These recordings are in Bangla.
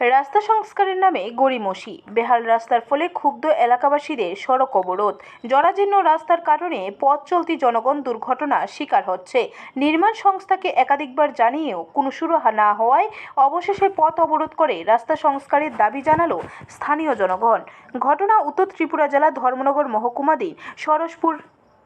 রাস্তা সংস্কারের নামে গড়িমসি। বেহাল রাস্তার ফলে ক্ষুব্ধ এলাকাবাসীদের সড়ক অবরোধ। জরাজীর্ণ রাস্তার কারণে পথ চলতি জনগণ দুর্ঘটনার শিকার হচ্ছে। নির্মাণ সংস্থাকে একাধিকবার জানিয়েও কোনো শুরু না হওয়ায় অবশেষে পথ অবরোধ করে রাস্তা সংস্কারের দাবি জানালো স্থানীয় জনগণ। ঘটনা উত্তর ত্রিপুরা জেলা ধর্মনগর মহকুমাধীন সরসপুর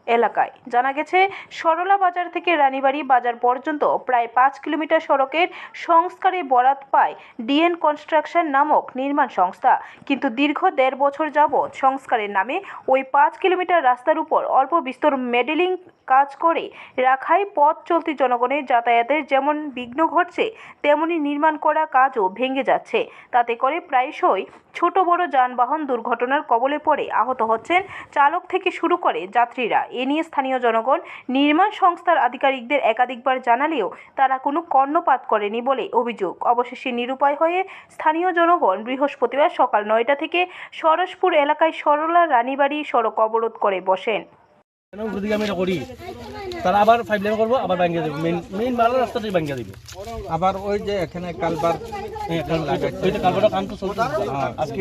এলাকায়। জানা গেছে, সরলা বাজার থেকে রানীবাড়ি বাজার পর্যন্ত প্রায় পাঁচ কিলোমিটার সড়কের সংস্কারে বরাত পায় ডিএন কনস্ট্রাকশন নামক নির্মাণ সংস্থা। কিন্তু দীর্ঘ দেড় বছর যাবৎ সংস্কারের নামে ওই পাঁচ কিলোমিটার রাস্তার উপর অল্প বিস্তর মেডেলিং কাজ করে রাখায় পথ চলতি জনগণের যাতায়াতের যেমন বিঘ্ন ঘটছে, তেমনি নির্মাণ করা কাজও ভেঙে যাচ্ছে। তাতে করে প্রায়শই ছোট বড় যানবাহন দুর্ঘটনার কবলে পড়ে আহত হচ্ছেন চালক থেকে শুরু করে যাত্রীরা এ নিয়ে স্থানীয় জনগণ নির্মাণ সংস্থার আধিকারিকদের একাধিকবার জানালেও তারা কোনো কর্ণপাত করেনি বলে অভিযোগ। অবশেষে নিরুপায় হয়ে স্থানীয় জনগণ বৃহস্পতিবার সকাল নয়টা থেকে সরসপুর এলাকায় সরলা রানীবাড়ি সড়ক অবরোধ করে বসেন। করি। তারা আবার ফাইভ লাইন করব আবার ভাঙ্গিয়ে দেবে। মেইন মেইন ভালো রাস্তাটাই ভাঙ্গিয়ে দেবে। আবার ওই যে এখানে কালবার হ্যাঁ, ওইটা- ওইটা কাম তো চলছে আজকে